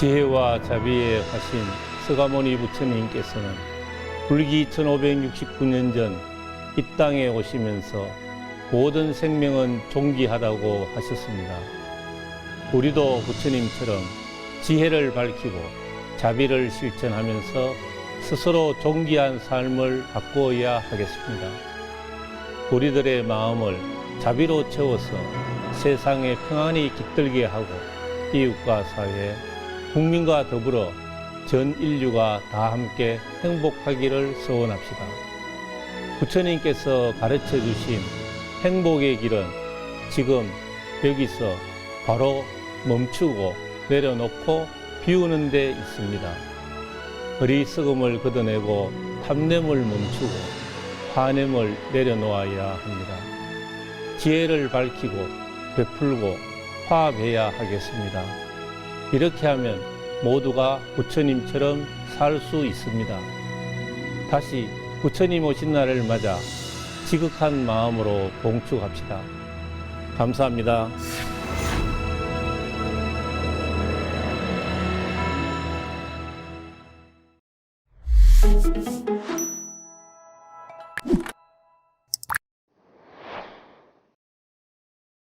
지혜와 자비의 화신 서가모니 부처님께서는 불기 1569년 전 이 땅에 오시면서 모든 생명은 존귀하다고 하셨습니다. 우리도 부처님처럼 지혜를 밝히고 자비를 실천하면서 스스로 존귀한 삶을 바꾸어야 하겠습니다. 우리들의 마음을 자비로 채워서 세상에 평안이 깃들게 하고 이웃과 사회, 국민과 더불어 전 인류가 다 함께 행복하기를 소원합시다. 부처님께서 가르쳐 주신 행복의 길은 지금 여기서 바로 멈추고 내려놓고 비우는 데 있습니다. 어리석음을 걷어내고 탐냄을 멈추고 화냄을 내려놓아야 합니다. 지혜를 밝히고 베풀고 화합해야 하겠습니다. 이렇게 하면 모두가 부처님처럼 살 수 있습니다. 다시 부처님 오신 날을 맞아 지극한 마음으로 봉축합시다. 감사합니다.